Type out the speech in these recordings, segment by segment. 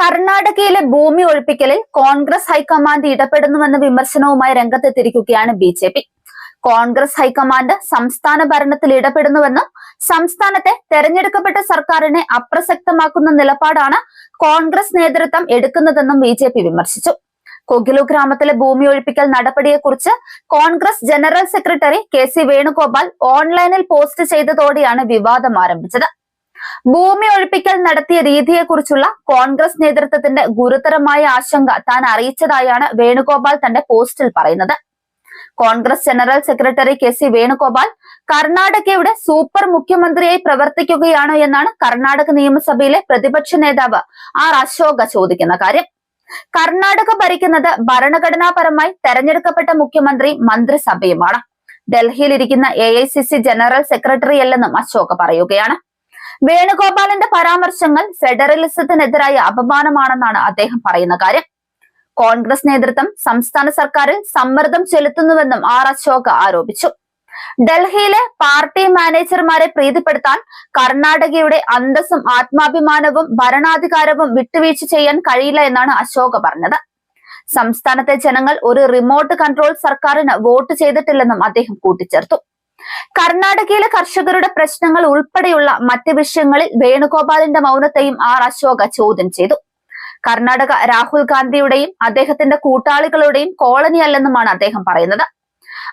കർണാടകയിലെ ഭൂമി ഒഴിപ്പിക്കലിൽ കോൺഗ്രസ് ഹൈക്കമാൻഡ് ഇടപെടുന്നുവെന്ന വിമർശനവുമായി രംഗത്തെത്തിയിരിക്കുകയാണ് B J P. Congress high command സംസ്ഥാന ഭരണത്തിൽ ഇടപെടുന്നുവെന്നും സംസ്ഥാനത്തെ തെരഞ്ഞെടുക്കപ്പെട്ട സർക്കാരിനെ അപ്രസക്തമാക്കുന്ന നിലപാടാണ് കോൺഗ്രസ് നേതൃത്വം എടുക്കുന്നതെന്നും ബി വിമർശിച്ചു. കൊഗിലു ഗ്രാമത്തിലെ ഭൂമി ഒഴിപ്പിക്കൽ നടപടിയെക്കുറിച്ച് Congress general secretary K C Venugopal ഓൺലൈനിൽ പോസ്റ്റ് ചെയ്തതോടെയാണ് വിവാദം ആരംഭിച്ചത്. ഭൂമി ഒഴിപ്പിക്കൽ നടത്തിയ രീതിയെക്കുറിച്ചുള്ള കോൺഗ്രസ് നേതൃത്വത്തിന്റെ ഗുരുതരമായ ആശങ്ക താൻ അറിയിച്ചതായാണ് വേണുഗോപാൽ തന്റെ പോസ്റ്റിൽ പറയുന്നത്. Congress general secretary K C Venugopal കർണാടകയുടെ സൂപ്പർ മുഖ്യമന്ത്രിയായി പ്രവർത്തിക്കുകയാണോ എന്നാണ് കർണാടക നിയമസഭയിലെ പ്രതിപക്ഷ നേതാവ് ആർ അശോക ചോദിക്കുന്ന കാര്യം. കർണാടക ഭരിക്കുന്നത് ഭരണഘടനാപരമായി തെരഞ്ഞെടുക്കപ്പെട്ട മുഖ്യമന്ത്രി മന്ത്രിസഭയുമാണ്. ഡൽഹിയിൽ ഇരിക്കുന്ന A I C C general secretary അല്ലെന്നും അശോക പറയുകയാണ്. വേണുഗോപാലിന്റെ പരാമർശങ്ങൾ ഫെഡറലിസത്തിനെതിരായ അപമാനമാണെന്നാണ് അദ്ദേഹം പറയുന്ന കാര്യം. കോൺഗ്രസ് നേതൃത്വം സംസ്ഥാന സർക്കാരിൽ സമ്മർദ്ദം ചെലുത്തുന്നുവെന്നും ആർ അശോക് ആരോപിച്ചു. ഡൽഹിയിലെ പാർട്ടി മാനേജർമാരെ പ്രീതിപ്പെടുത്താൻ കർണാടകയുടെ അന്തസ്സും ആത്മാഭിമാനവും ഭരണാധികാരവും വിട്ടുവീഴ്ച ചെയ്യാൻ കഴിയില്ല എന്നാണ് അശോക് പറഞ്ഞത്. സംസ്ഥാനത്തെ ജനങ്ങൾ ഒരു റിമോട്ട് കൺട്രോൾ സർക്കാരിന് വോട്ട് ചെയ്തിട്ടില്ലെന്നും അദ്ദേഹം കൂട്ടിച്ചേർത്തു. കർണാടകയിലെ കർഷകരുടെ പ്രശ്നങ്ങൾ ഉൾപ്പെടെയുള്ള മറ്റ് വിഷയങ്ങളിൽ വേണുഗോപാലിന്റെ മൗനത്തെയും ആർ അശോക ചോദ്യം ചെയ്തു. കർണാടക രാഹുൽ ഗാന്ധിയുടെയും അദ്ദേഹത്തിന്റെ കൂട്ടാളികളുടെയും കോളനി അല്ലെന്നുമാണ് അദ്ദേഹം പറയുന്നത്.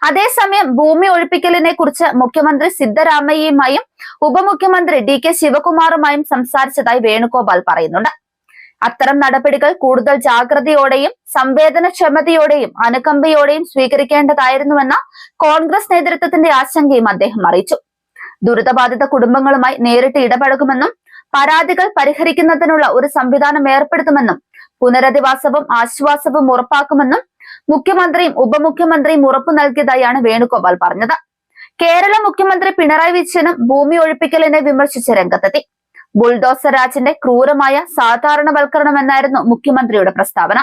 അതേസമയം ഭൂമി ഒഴിപ്പിക്കലിനെ കുറിച്ച് മുഖ്യമന്ത്രി സിദ്ധരാമയ്യയുമായും ഉപമുഖ്യമന്ത്രി ഡി കെ ശിവകുമാറുമായും സംസാരിച്ചതായി വേണുഗോപാൽ പറയുന്നുണ്ട്. അത്തരം നടപടികൾ കൂടുതൽ ജാഗ്രതയോടെയും സംവേദനക്ഷമതയോടെയും അനുകമ്പയോടെയും സ്വീകരിക്കേണ്ടതായിരുന്നുവെന്ന കോൺഗ്രസ് നേതൃത്വത്തിന്റെ ആശങ്കയും അദ്ദേഹം അറിയിച്ചു. ദുരിതബാധിത കുടുംബങ്ങളുമായി നേരിട്ട് ഇടപഴകുമെന്നും പരാതികൾ പരിഹരിക്കുന്നതിനുള്ള ഒരു സംവിധാനം ഏർപ്പെടുത്തുമെന്നും പുനരധിവാസവും ആശ്വാസവും ഉറപ്പാക്കുമെന്നും മുഖ്യമന്ത്രിയും ഉപമുഖ്യമന്ത്രിയും ഉറപ്പു നൽകിയതായാണ് വേണുഗോപാൽ പറഞ്ഞത്. കേരള മുഖ്യമന്ത്രി പിണറായി വിജയനും ഭൂമി ഒഴിപ്പിക്കലിനെ വിമർശിച്ച് രംഗത്തെത്തി. ബുൾഡോസർ രാജിന്റെ ക്രൂരമായ സാധാരണവൽക്കരണം എന്നായിരുന്നു മുഖ്യമന്ത്രിയുടെ പ്രസ്താവന.